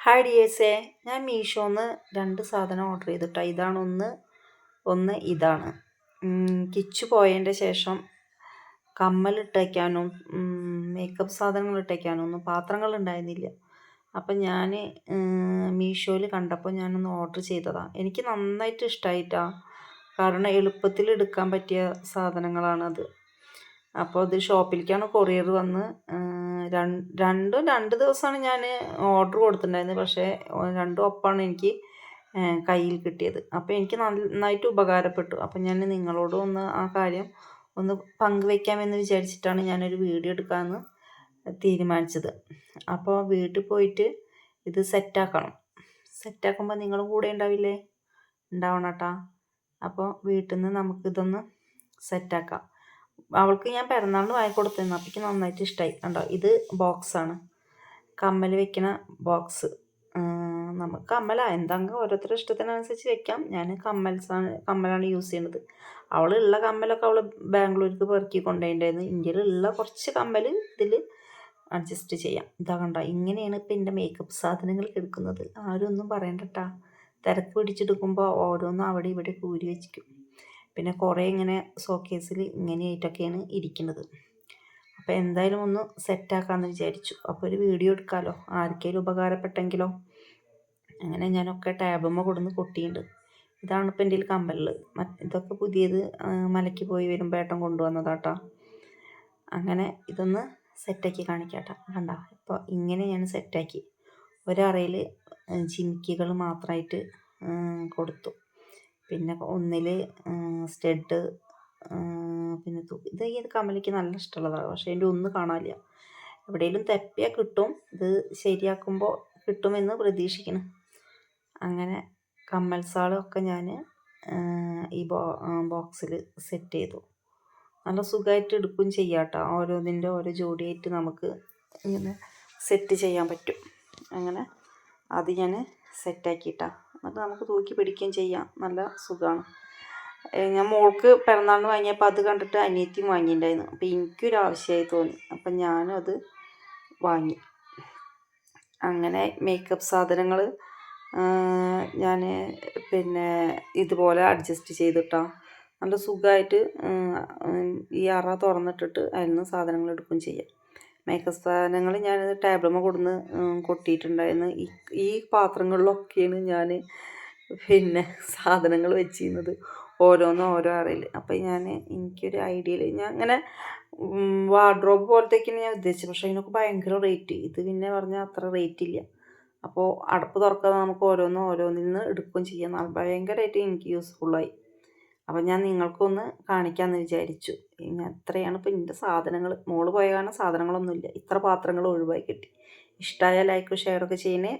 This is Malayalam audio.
ഹായ് ഡിയേഴ്സേ ഞാൻ മീഷോന്ന് രണ്ട് സാധനം ഓർഡർ ചെയ്തിട്ടോ. ഇതാണ് ഒന്ന് ഒന്ന് ഇതാണ് കിച്ചു പോയതിന്റെ ശേഷം കമ്മൽ ഇട്ടേക്കാനും മേക്കപ്പ് സാധനങ്ങൾ ഇട്ടേക്കാനും ഒന്നും പാത്രങ്ങൾ ഉണ്ടായിരുന്നില്ല അപ്പം ഞാൻ മീഷോയിൽ കണ്ടപ്പോൾ ഞാനൊന്ന് ഓർഡർ ചെയ്തതാണ് എനിക്ക് നന്നായിട്ട് ഇഷ്ടമായിട്ടാണ് കാരണം എളുപ്പത്തിൽ എടുക്കാൻ പറ്റിയ സാധനങ്ങളാണത്. അപ്പോൾ ഇത് ഷോപ്പിലേക്കാണ് കൊറിയർ വന്ന് രണ്ടും രണ്ട് ദിവസമാണ് ഞാൻ ഓർഡർ കൊടുത്തിട്ടുണ്ടായിരുന്നത് പക്ഷേ രണ്ടും ഒപ്പമാണ് എനിക്ക് കയ്യിൽ കിട്ടിയത്. അപ്പോൾ എനിക്ക് നന്നായിട്ട് ഉപകാരപ്പെട്ടു. അപ്പോൾ ഞാൻ നിങ്ങളോടും ഒന്ന് ആ കാര്യം ഒന്ന് പങ്കുവെക്കാമെന്ന് വിചാരിച്ചിട്ടാണ് ഞാനൊരു വീഡിയോ എടുക്കാമെന്ന് തീരുമാനിച്ചത്. അപ്പോൾ വീട്ടിൽ പോയിട്ട് ഇത് സെറ്റാക്കണം. സെറ്റാക്കുമ്പോൾ നിങ്ങളും കൂടെ ഉണ്ടാവില്ലേ? ഉണ്ടാവണം കേട്ടോ അപ്പോൾ വീട്ടിൽ നിന്ന് നമുക്കിതൊന്ന് സെറ്റാക്കാം. അവൾക്ക് ഞാൻ പിറന്നാളിന് വാങ്ങി കൊടുത്തിരുന്നു. അപ്പേക്ക് നന്നായിട്ട് ഇഷ്ടമായി കണ്ടോ? ഇത് ബോക്സാണ് കമ്മൽ വെക്കണ ബോക്സ് നമുക്ക് കമ്മല. എന്തെങ്കിലും ഓരോരുത്തരുടെ ഇഷ്ടത്തിനനുസരിച്ച് വെക്കാം. ഞാൻ കമ്മൽസാണ് കമ്മലാണ് യൂസ് ചെയ്യുന്നത് അവളുള്ള കമ്മലൊക്കെ അവൾ ബാംഗ്ലൂർക്ക് പെറുക്കി കൊണ്ടുപോയിട്ടുണ്ടായിരുന്നു ഇന്ത്യയിലുള്ള കുറച്ച് കമ്മൽ ഇതിൽ അഡ്ജസ്റ്റ് ചെയ്യാം. ഇതാ കണ്ടോ? ഇങ്ങനെയാണ് ഇപ്പം എന്റെ മേക്കപ്പ് സാധനങ്ങൾ എടുക്കുന്നത്. ആരും ഒന്നും പറയണ്ടട്ടാ. തിരക്ക് പിടിച്ചെടുക്കുമ്പോൾ ഓരോന്നും അവിടെ ഇവിടെ കൂരി വെച്ചിരിക്കും. പിന്നെ കുറേ ഇങ്ങനെ സോക്കേസിൽ ഇങ്ങനെയായിട്ടൊക്കെയാണ് ഇരിക്കുന്നത്. അപ്പോൾ എന്തായാലും ഒന്ന് സെറ്റാക്കാമെന്ന് വിചാരിച്ചു. അപ്പോൾ ഒരു വീഡിയോ എടുക്കാമല്ലോ ആർക്കെങ്കിലും ഉപകാരപ്പെട്ടെങ്കിലോ. അങ്ങനെ ഞാനൊക്കെ ടാബുമ്മ കൊടുന്ന് കൊട്ടിയിട്ടുണ്ട്. ഇതാണ് ഇപ്പം എന്റെ കമ്പലിൽ ഇതൊക്കെ പുതിയത് മലയ്ക്ക് പോയി വരുമ്പോൾ ഏട്ടൻ കൊണ്ടുവന്നതാട്ടോ. അങ്ങനെ ഇതൊന്ന് സെറ്റാക്കി കാണിക്കാട്ടോ. കണ്ട ഇപ്പോൾ ഇങ്ങനെ ഞാൻ സെറ്റാക്കി ഒരറയിൽ ജിമിക്കികൾ മാത്രമായിട്ട് കൊടുത്തു. പിന്നെ ഒന്നിൽ സ്റ്റഡ് പിന്നെ ഇത് ഈ കമലിക്ക് നല്ല ഇഷ്ടമുള്ളതാണ്. പക്ഷേ അതിന്റെ ഒന്ന് കാണാനില്ല. എവിടെയെങ്കിലും തെപ്പിയാൽ കിട്ടും. ഇത് ശരിയാക്കുമ്പോൾ കിട്ടുമെന്ന് പ്രതീക്ഷിക്കണം അങ്ങനെ കമ്മൽസാളൊക്കെ ഞാൻ ഈ ബോ ബോക്സിൽ സെറ്റ് ചെയ്തു. നല്ല സുഖമായിട്ട് എടുക്കുകയും ചെയ്യാം കേട്ടോ ഓരോന്നിന്റെ ഓരോ ജോഡിയായിട്ട് നമുക്ക് ഇങ്ങനെ സെറ്റ് ചെയ്യാൻ പറ്റും. അങ്ങനെ അത് ഞാൻ സെറ്റാക്കിയിട്ടാണ് എന്നിട്ട് നമുക്ക് തൂക്കി പിടിക്കുകയും ചെയ്യാം. നല്ല സുഖമാണ് ഞാൻ മോൾക്ക് പിറന്നാളിന് വാങ്ങിയപ്പോൾ അത് കണ്ടിട്ട് അനിയത്തിയും വാങ്ങിയിട്ടുണ്ടായിരുന്നു അപ്പോൾ എനിക്കൊരു ആവശ്യമായി തോന്നി. അപ്പം ഞാനും അത് വാങ്ങി. അങ്ങനെ മേക്കപ്പ് സാധനങ്ങൾ ഞാൻ പിന്നെ ഇതുപോലെ അഡ്ജസ്റ്റ് ചെയ്തിട്ടാ. നല്ല സുഖമായിട്ട് ഈ അറ തുറന്നിട്ടിട്ട് അതിൽ നിന്ന് സാധനങ്ങൾ എടുക്കുകയും ചെയ്യാം. മേക്കപ്പ് സാധനങ്ങൾ ഞാൻ ടേബിളുമ്മ കൊടുന്ന് കൊട്ടിയിട്ടുണ്ടായിരുന്നു ഈ ഈ പാത്രങ്ങളിലൊക്കെയാണ് ഞാൻ പിന്നെ സാധനങ്ങൾ വെച്ചിരുന്നത് ഓരോന്നും ഓരോ അറയിൽ അപ്പോൾ ഞാൻ എനിക്കൊരു ഐഡിയയിൽ ഞാൻ അങ്ങനെ വാർഡ്രോബ് പോലത്തേക്കാണ് ഞാൻ ഉദ്ദേശിച്ചത്. പക്ഷേ അതിനൊക്കെ ഭയങ്കര റേറ്റ് ഇത് പിന്നെ പറഞ്ഞാൽ അത്ര റേറ്റ് ഇല്ല. അപ്പോൾ അടപ്പ് തുറക്കാതെ നമുക്ക് ഓരോന്നും ഓരോന്നിൽ നിന്ന് എടുക്കുകയും ചെയ്യാം ഭയങ്കരമായിട്ട് എനിക്ക് യൂസ്ഫുള്ളായി അപ്പോൾ ഞാൻ നിങ്ങൾക്കൊന്ന് കാണിക്കാമെന്ന് വിചാരിച്ചു. ഞാൻ എത്രയാണ് ഇപ്പം ഇതിന്റെ സാധനങ്ങൾ മോൾ പോയ കാരണം സാധനങ്ങളൊന്നുമില്ല. ഇത്ര പാത്രങ്ങൾ ഒഴിവായി കിട്ടി. ഇഷ്ടമായ ലൈക്കും ഷെയറൊക്കെ ചെയ്യണേ.